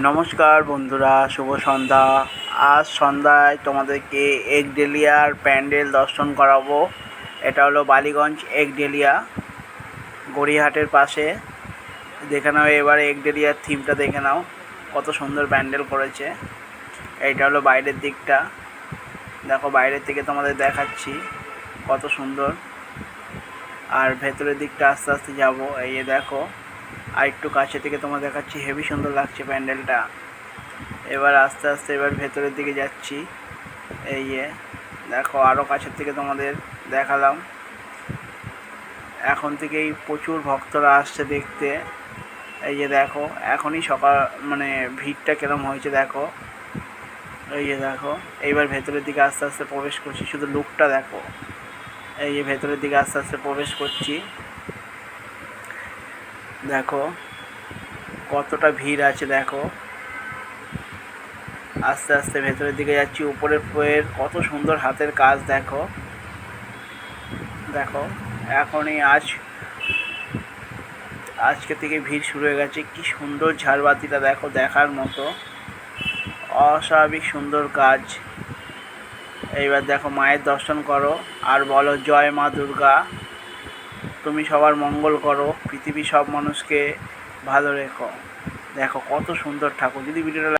নমস্কার বন্ধুরা, শুভ সন্ধ্যা। আজ সন্ধ্যায় তোমাদেরকে একডেলিয়ার প্যান্ডেল দর্শন করাবো। এটা হলো বালিগঞ্জ একডেলিয়া গড়িয়াহাটের পাশে। দেখে নাও, এবারে একডেলিয়ার থিমটা দেখে নাও, কত সুন্দর প্যান্ডেল করেছে। এইটা হলো বাইরের দিকটা। দেখো, বাইরের থেকে তোমাদের দেখাচ্ছি কত সুন্দর। আর ভেতরের দিকটা আস্তে আস্তে যাব। এই দেখো আর একটু কাছে থেকে তোমার দেখাচ্ছি, হেভি সুন্দর লাগছে প্যান্ডেলটা। এবার আস্তে আস্তে এবার ভেতরের দিকে যাচ্ছি। এই দেখো আরও কাছের থেকে তোমাদের দেখালাম। এখন থেকেই প্রচুর ভক্তরা আসছে দেখতে। এই যে দেখো, এখনই সকাল মানে ভিড়টা কিরম হয়েছে দেখো। এই যে দেখো, এইবার ভেতরের দিকে আস্তে আস্তে প্রবেশ করছি। শুধু লুকটা দেখো। এই যে ভেতরের দিকে আস্তে আস্তে প্রবেশ করছি। দেখো, কতটা ভিড় আছে, দেখো। আস্তে আস্তে ভেতরের দিকে যাচ্ছি, উপরের ফ্লোরের কত সুন্দর হাতের কাজ, দেখো। দেখো, এখনই আজ, আজকে থেকে ভিড় শুরু হয়ে গেছে। কি সুন্দর ঝাড়বাতিটা, দেখো, দেখার মতো। অস্বাভাবিক সুন্দর কাজ। এইবার দেখো, মায়ের দর্শন করো, আর বলো, জয় মা দুর্গা। তুমি সবার মঙ্গল করো, পৃথিবীর সব মানুষকে ভালো রেখো। দেখো কত সুন্দর ঠাকুর। যদি ভিডিওটা